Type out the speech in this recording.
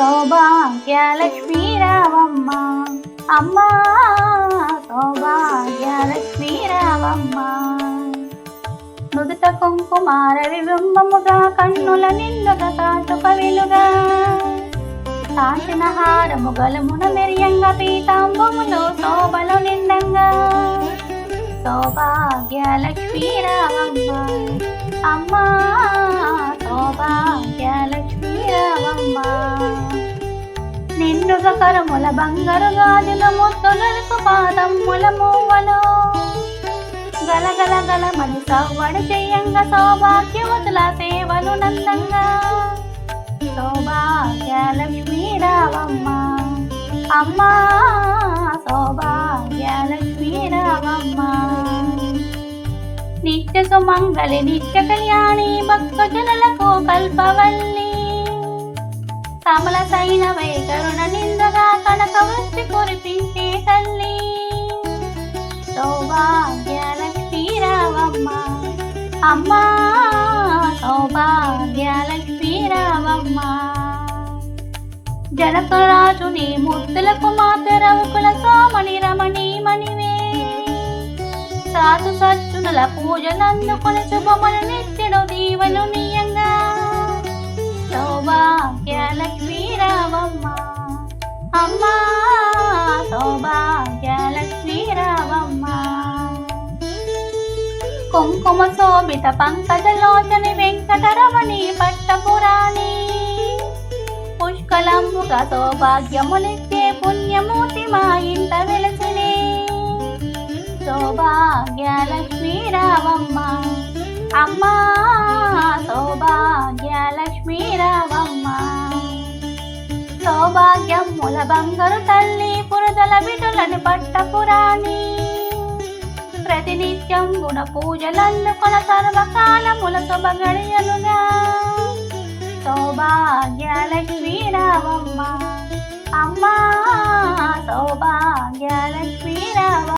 సౌభాగ్యలక్ష్మీ రావమ్మ అమ్మా సౌభాగ్యలక్ష్మీ రావమ్మ నుదుట కుంకుమార విబింబముగా కన్నుల నిండుగా కాటుక వెలుగా. కాంచిన హారము గలుమున మెరియంగా పీతాంబములో శోభలు నిండంగా. సౌభాగ్యలక్ష్మీ రావమ్మ అమ్మా నిండుగా కరముల బంగారు గాజుల ముత్తులకు పాదమ్ముల మువ్వలు గలగల గలమని సవ్వడి చెయ్యంగా సౌభాగ్యవతుల సేవలు నందంగా సౌభాగ్యలక్ష్మీ రావమ్మ. అమ్మా సౌభాగ్యలక్ష్మీ రావమ్మ. నిత్య సుమంగళి నిత్య కళ్యాణి భక్తజనులకు కల్పవల్లి. కమల సైన తింటే తల్లి. సౌభాగ్యలక్ష్మీ రావమ్మ అమ్మా సౌభాగ్యలక్ష్మీ రావమ్మ జనకరాజుని ముద్దులకు మాతరవుకుల సామణి రమణి మణివే. సాధు సజ్జునుల పూజలందుకొని శుభములు నిత్యుడు దీవెను నీయంగా. సౌభాగ్యలక్ష్మీ రావమ్మ అమ్మా కుంకుమ శోభిత పంకజలోచని వెంకటరమణి పట్టపురాణి. పుష్కలంబుగా సౌభాగ్యములిచ్చే పుణ్యమూర్తి మా ఇంట వెలసినే. సౌభాగ్యలక్ష్మీ రావమ్మ. అమ్మా సౌభాగ్యలక్ష్మీ రావమ్మ. సౌభాగ్యముల బంగారు తల్లి పురదల బిడ్డలని పట్టపురాణి. ప్రతినిత్యం గుణ పూజలందుకొన సర్వకాలముల శుభగడియలుగా సౌభాగ్యలక్ష్మీ రావమ్మ